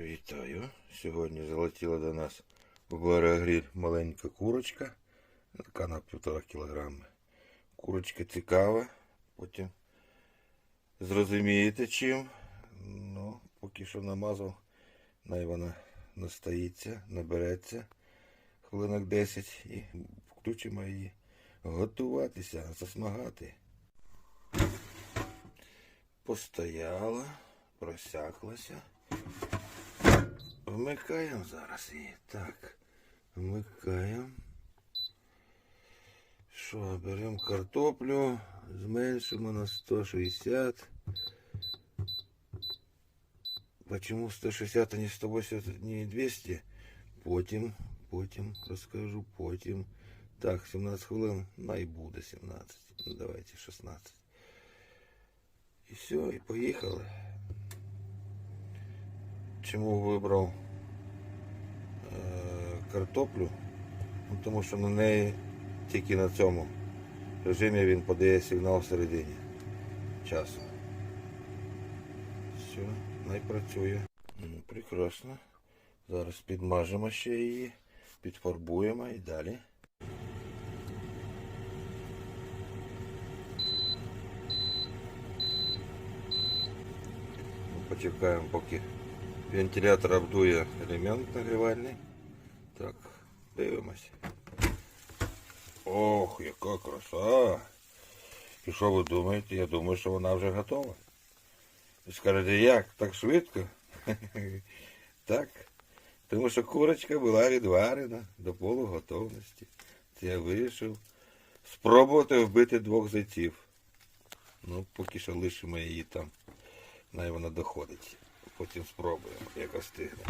Вітаю. Сьогодні залетіла до нас в Аерогріль маленька курочка. Така на півтора кілограми. Курочка цікава. Потім зрозумієте чим. Ну, поки що намазав. Най вона настоїться, набереться хвилинок 10 і включимо її готуватися, засмагати. Постояла, просяклася. Вмикаємо зараз її. Так. Вмикаємо. Що, беремо картоплю, зменшимо на 160. Почему 160, а не 180, не 200? Потім, потім розкажу, потім. Так, 17 хвилин, най буде 17. Ну, давайте 16. І все, і поїхали. Чому вибрав е, Картоплю? Ну, тому що на неї тільки на цьому режимі він подає сигнал всередині часу. Все, най працює. Ну, прекрасно. Зараз підмажемо ще її, підфарбуємо і далі. Ну, Почекаємо, поки вентилятор обдує елемент нагрівальний. Так, дивимось. Ох, яка краса! І що ви думаєте? Я думаю, що вона вже готова. Ви скажете, як? Так швидко? Так. Тому що курочка була відварена до полуготовності. Це я вирішив спробувати вбити двох зайців. Ну, поки що лишимо її там. Най вона доходить. Потім спробуємо, як остигне.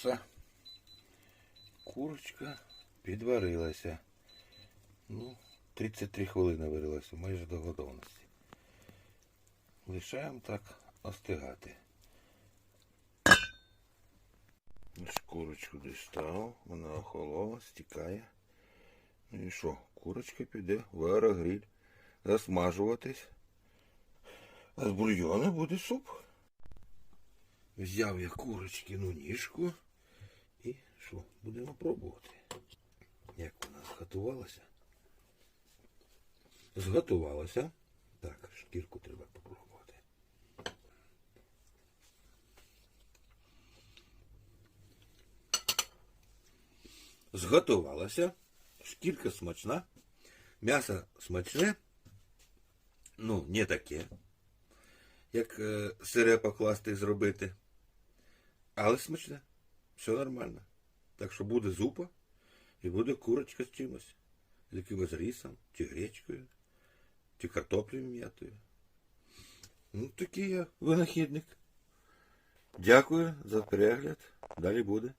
Все. Курочка підварилася. Ну, 33 хвилини варилася, майже до готовності. Лишаємо так остигати. Курочку дістав, вона охолола, стікає. Ну і що, курочка піде в аерогріль засмажуватись. А з бульйону буде суп. Взяв я курочкину ніжку що, будемо пробувати. Як вона зготувалася? Зготувалася. Так, шкірку треба попробувати. Зготувалася. Шкірка смачна. М'ясо смачне. Ну, не таке. Як е, сире покласти і зробити. Але смачне. Все нормально. Так що буде зупа і буде курочка з чимось. З якимось рисом, чи гречкою, чи картоплею м'ятою. Ну, такий я винахідник. Дякую за перегляд. Далі буде.